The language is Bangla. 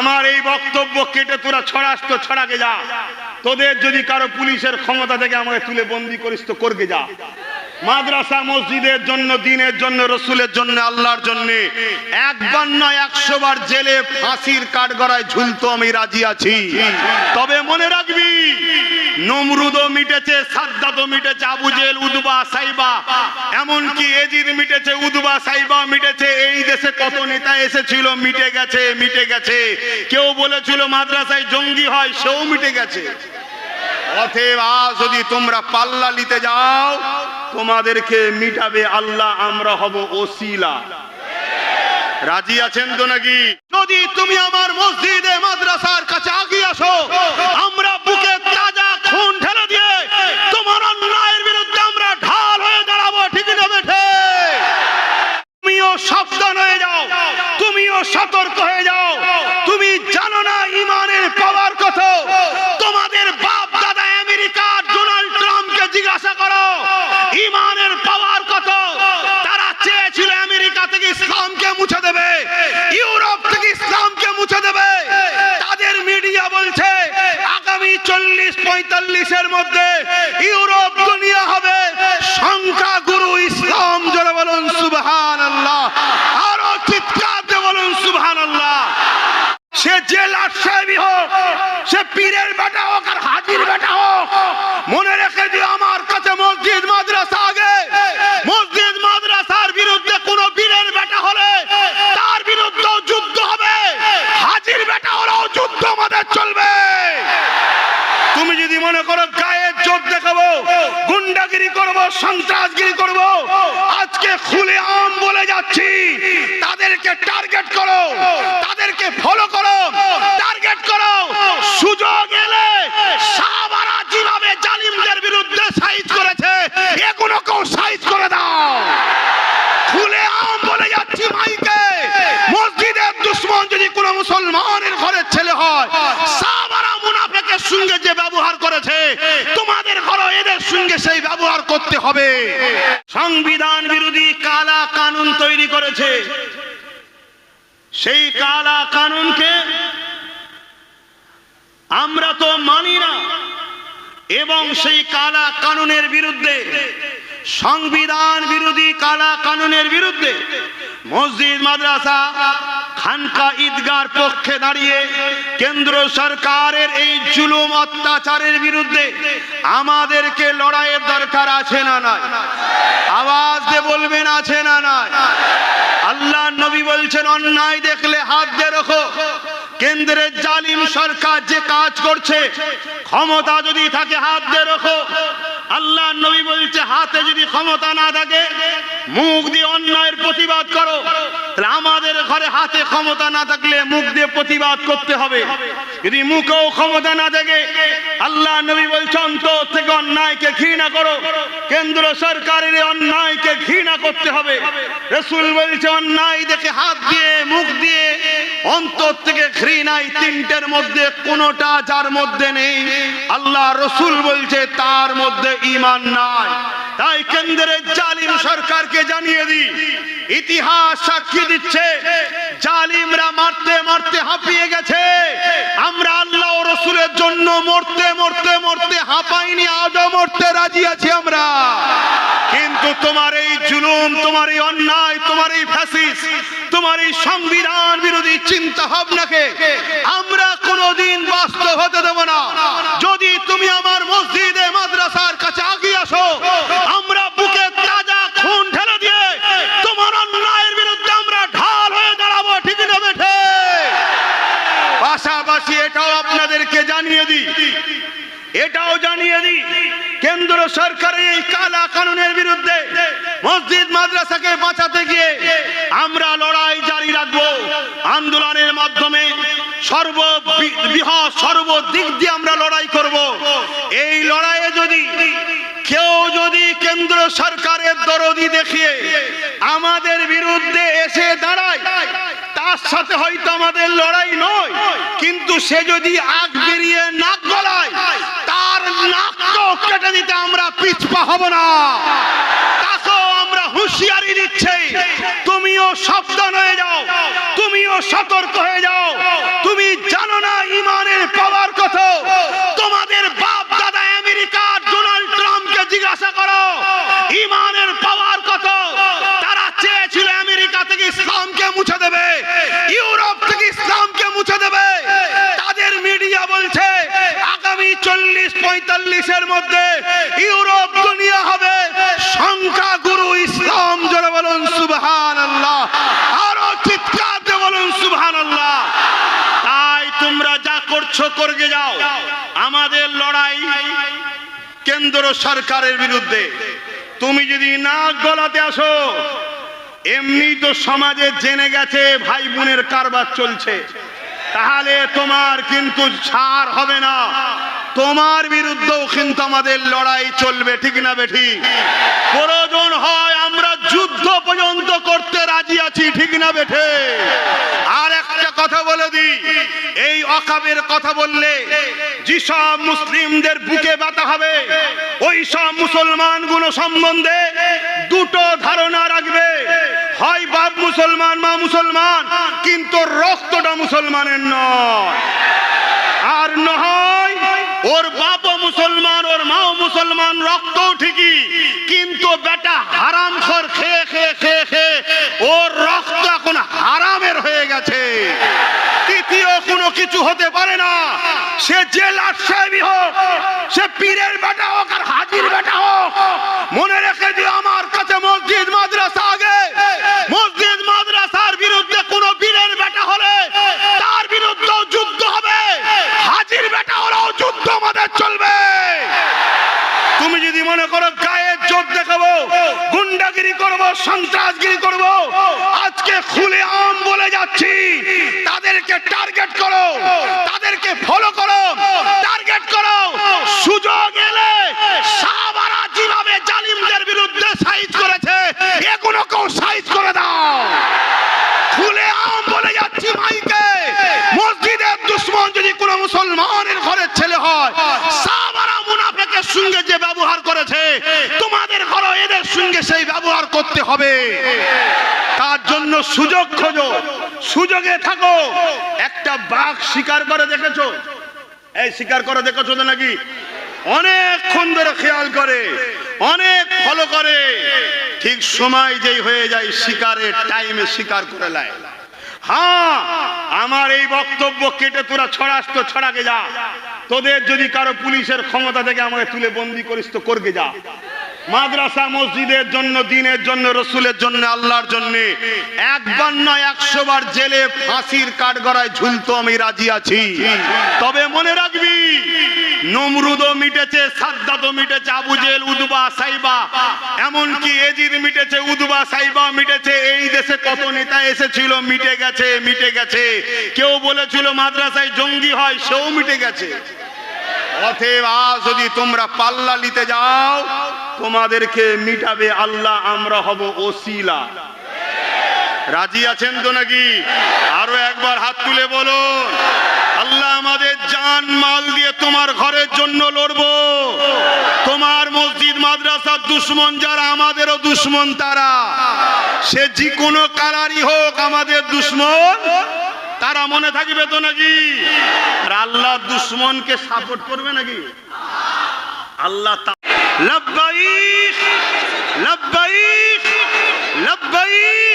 আমার এই বক্তব্য কেটে তোরা ছড়াস তো ছড়াকে যা। তোদের যদি কারও পুলিশের ক্ষমতা থেকে আমাকে তুলে বন্দি করিস তো করকে যা। মাদ্রাসা মসজিদের জন্য, দিনের জন্য, রসুলের জন্য, আল্লাহর জন্য। একবার নয় একশো বার জেলে ফাঁসির কাঠগড়ায় ঝুলতো আমি রাজি আছি। তবে মনে রাখবি নমরুদও মিটেছে সাদ্দাতও মিটেছে, আবু জেল উদবা, সাইবা। এমনকি এজিদ মিটেছে, উদবা, সাইবা মিটেছে। এই দেশে কত নেতা এসেছিল, মিটে গেছে মিটে গেছে। কেউ বলেছিল মাদ্রাসায় জঙ্গি হয়, সেও মিটে গেছে। যদি তোমরা পাল্লা নিতে যাও, তোমাদেরকে মিটাবে আল্লাহ, আমরা হব ওসিলা। রাজি আছেন তো নাকি? যদি তুমি আমার মসজিদে, মাদ্রাসার কাছে আগিয়ে আসো, আমরা বুকে তাজা খুন ঢেলে দিয়ে তোমার অন্যায়ের বিরুদ্ধে আমরা ঢাল হয়ে দাঁড়াবো ঠিক না বেঠে তুমিও সাবধান হয়ে যাও তুমিও সতর্ক হয়ে যাও তুমি জানো না ইমানের পাওয়ার কথা তোমাদের বাপ দাদা আমেরিকা ডোনাল্ড ট্রাম্পকে জিজ্ঞাসা করো ইমানের পাওয়ার কত তারা চেয়েছিল আমেরিকা থেকে ইসলামকে মুছে দেবে ইউরোপ থেকে ইসলামকে মুছে দেবে তাদের মিডিয়া বলছে আগামী চল্লিশ পঁয়তাল্লিশের মধ্যে ইউরোপ দুনিয়া হবে। সংখ্যা গুরু ইসলাম, জোরে বলুন সুবহান আল্লাহ আরও চিৎকার বলুন সুবহান আল্লাহ সে যে লাট হোক, সে পীরের বেটা হোক আর হাজির বেটা হোক, মনে রেখে দিও আমার কাছে মসজিদ, মাদ্রাসা মনে করো গায়ে চোখ দেখাবো, গুন্ডাগিরি করব, সন্ত্রাসগিরি করব, আজকে খুলে আম বলে যাচ্ছি। তাদেরকে টার্গেট করো, তাদেরকে ফলো করো টার্গেট করো সুযোগ এলে সাহাবারা যেভাবে জালিমদের বিরুদ্ধে সাইজ করেছে এগুলোকেও সাইজ করে দাও খুলে আম বলে যাচ্ছি মাইকে মসজিদের দুশ্মন যদি কোনো মুসলমানের ঘরের ছেলে হয় সাহাবারা মুনাফেকের সঙ্গে যে ব্যবহার করেছে তোমাদের ঘরে এদের সঙ্গে সেই ব্যবহার করতে হবে। সংবিধান বিরোধী কালা কানুন তৈরি করেছে। সেই কালা কানুনকে আমরা তো মানি না, এবং সেই কালা কানুনের বিরুদ্ধে, সংবিধান বিরোধী কালা কানুনের বিরুদ্ধে মসজিদ, মাদ্রাসা খানকা ঈদগার পক্ষে দাঁড়িয়ে কেন্দ্র সরকারের এই জুলুম অত্যাচারের বিরুদ্ধে আমাদেরকে লড়াইয়ের দরকার আছে না নয় আওয়াজ দিয়ে বলবেন আছে না নয় আল্লাহ নবী বলছেন, অন্যায় দেখলে হাত দিয়ে রাখো। কেন্দ্রের জালিম সরকার যে কাজ করছে, ক্ষমতা যদি থাকে হাত দিয়ে রাখো। আল্লাহ নবী বলছে, হাতে যদি ক্ষমতা না থাকে, মুখ দিয়ে অন্যায়ের প্রতিবাদ করো। আমাদের ঘরে হাতে ক্ষমতা না থাকলে মুখ দিয়ে প্রতিবাদ করতে হবে। যদি মুখেও ক্ষমতা না থাকে, আল্লাহ নবী বলছে অন্তর থেকে অন্যায়কে ঘৃণা করো। কেন্দ্র সরকারের অন্যায়কে ঘৃণা করতে হবে। রসুল বলছে, অন্যায় দেখে হাত দিয়ে, মুখ দিয়ে, অন্তর থেকে ঘৃণাই তিনটের মধ্যে, কোনোটা যার মধ্যে নেই। আল্লাহ রসুল বলছে, তার মধ্যে ইমান নাই। তাই কেন্দ্রের জালিম সরকারকে জানিয়ে দি ইতিহাস সাক্ষী দিচ্ছে, জালিমরা মারতে মারতে হাঁপিয়ে গেছে। আমরা আল্লাহ রসুলের জন্য মরতে মরতে মরতে হাঁপাইনি, আজও মরতে রাজি আছি আমরা। কিন্তু তোমার এই জুলুম, তোমার এই অন্যায়, তোমার এই ফ্যাসিস, তোমার এই সংবিধান বিরোধী চিন্তা ভাবনাকে আমরা কোনোদিন বাস্তব হতে দেব না। যদি তুমি আমার মসজিদে, মাদ্রাসার কাছে আগিয়ে আসো। আমরা বুকে তাজা খুন ঢেলে দিয়ে তোমার অন্যায়ের বিরুদ্ধে আমরা ঢাল হয়ে দাঁড়াবো, ঠিক না বেঠে? পাশাপাশি এটাও আপনাদেরকে জানিয়ে দিই। এটাও জানিয়ে দিই, কেন্দ্র সরকারের এই কালা কানুনের বিরুদ্ধে মসজিদ, মাদ্রাসাকে বাঁচাতে গিয়ে আমরা লড়াই জারি রাখব। আন্দোলনের মাধ্যমে সর্ব বৃহৎ সর্বদিক দিয়ে আমরা লড়াই করব। এই লড়াইয়ে যদি কেউ যদি কেন্দ্র সরকারের দরদি দেখিয়ে আমাদের বিরুদ্ধে এসে দাঁড়ায়, তার সাথে হয়তো আমাদের লড়াই নয়, কিন্তু সে যদি আগ বেরিয়ে নাক গলায়, তার নাককেও কেটে দিতে আমরা পিছপা হব না। হুশিয়ারি দিচ্ছে। তুমিও সাবধান হয়ে যাও। তুমিও সতর্ক হয়ে যাও। তুমি জানো না ইমানের পাওয়ার কথা তোমাদের বাপ দাদা আমেরিকা ডোনাল্ড ট্রাম্পকে জিজ্ঞাসা করো, ইমানের পাওয়ার কত? তারা চেয়েছিল আমেরিকা থেকে ইসলামকে মুছে দেবে, ইউরোপ থেকে ইসলামকে মুছে দেবে। তাদের মিডিয়া বলছে, আগামী চল্লিশ পঁয়তাল্লিশের মধ্যে ইউরোপ সংখ্যা গুরু ইসলাম জোরে বলুন সুবহান আল্লাহ আরও চিৎকার দিয়ে বলুন সুবহান আল্লাহ তাই তোমরা যা করছ, করগে যাও। আমাদের লড়াই কেন্দ্র সরকারের বিরুদ্ধে। তুমি যদি নাক গলাতে আসো, এমনি তো সমাজে জেনে গেছে, ভাই বোনের কারবার চলছে। তাহলে তোমার কিন্তু ছাড় হবে না। তোমার বিরুদ্ধেও কিন্তু আমাদের লড়াই চলবে, ঠিক না বেঠি প্রয়োজন হয় আমরা যুদ্ধ পর্যন্ত করতে রাজি আছি, ঠিক না বেঠে আর একটা কথা বলে দিই, এই অকাবের কথা বললে যেসব মুসলিমদের বুকে ব্যথা হবে ওই সব মুসলমানগুলো সম্বন্ধে দুটো ধারণা রাখবে। হয় বাপ মুসলমান, মা মুসলমান, কিন্তু রক্তটা মুসলমানের নয়। আর নয় ওর বাপও মুসলমান ওর মাও মুসলমান রক্ত ঠিকই, কিন্তু বেটা হারাম খর খেয়ে খেয়ে খেয়ে খেয়ে ওর রক্ত এখন হারামের হয়ে গেছে। তৃতীয় কোনো কিছু হতে পারে না। সে যে সাহেবই হোক, সে পীরের বেটা হোক আর হাজির বেটা হোক মনে রেখে দিও আমার কাছে মসজিদ মাদ্রাসা আগে মসজিদ মাদ্রাসার বিরুদ্ধে কোনো বীরের বেটা হলে তার বিরুদ্ধেও যুদ্ধ হবে হাজির বেটা হলেও যুদ্ধ আমাদের চলবে তুমি যদি মনে করো গায়ের জোর দেখাবো গুন্ডাগিরি করব, সন্ত্রাসগিরি করব, আজকে খুলে আম বলে যাচ্ছি। তাদেরকে টার্গেট করো, তাদেরকে ফলো করো টার্গেট করো। সুযোগ এলে সাহাবারা যেভাবে জালিমদের বিরুদ্ধে সাইজ করেছে এগুলোকেও সাইজ করে দাও। খুলে আম বলে যাচ্ছি মাইকে। মসজিদের দুশ্মন যদি কোনো মুসলমানের ঘরের ছেলে হয়, সাহাবারা মুনাফেকের সঙ্গে যে ব্যবহার করেছে তোমাদের ঘরে এদের সঙ্গে সেই ব্যবহার করতে হবে। তার জন্য সুযোগ খোঁজো। সুযোগে থাকো। একটা বাঘ শিকার করে দেখেছ? এই শিকার করে দেখেছ তো নাকি? অনেকক্ষণ ধরে খেয়াল করে, অনেক ফলো করে। ঠিক সময় যেই হয়ে যায়, শিকারের টাইমে শিকার করে লায় হ্যাঁ আমার এই বক্তব্য কেটে তোরা ছড়াস তো ছড়াকে যা। তোদের যদি কারও পুলিশের ক্ষমতা থেকে আমাকে তুলে বন্দি করিস, তো করবে যা। মাদ্রাসা মসজিদের জন্য, দিনের জন্য, রসুলের জন্য, আল্লাহর জন্য। একবার নয় একশো বার জেলে ফাঁসির কাঠগড়ায় ঝুলতো আমি রাজি আছি। তবে মনে রাখবি, নমরুদও মিটেছে সাদ্দাতও মিটেছে, আবু জেল উদবা, সাইবা। এমনকি এজিদ মিটেছে, উদবা, সাইবা মিটেছে। এই দেশে কত নেতা এসেছিল, মিটে গেছে মিটে গেছে। কেউ বলেছিল, মাদ্রাসায় জঙ্গি হয়, সেও মিটে গেছে। অতএব যদি তোমরা পাল্লা নিতে যাও, তোমাদেরকে মিটাবে আল্লাহ, আমরা হব ওসিলা। রাজি আছেন তো নাকি? আরও একবার হাত তুলে বলুন, আল্লাহ আমাদের জান মাল দিয়ে তোমার ঘরের জন্য লড়বো। তোমার মসজিদ, মাদ্রাসার দুশ্মন যারা, আমাদেরও দুশ্মন তারা। সে যে কোনো কালারই হোক, আমাদের দুশ্মন তারা মনে থাকবে তো নাকি? আর আল্লাহ দুশ্মনকে সাপোর্ট করবে নাকি? আল্লাহ লব্বাইক লব্বাইক লব্বাইক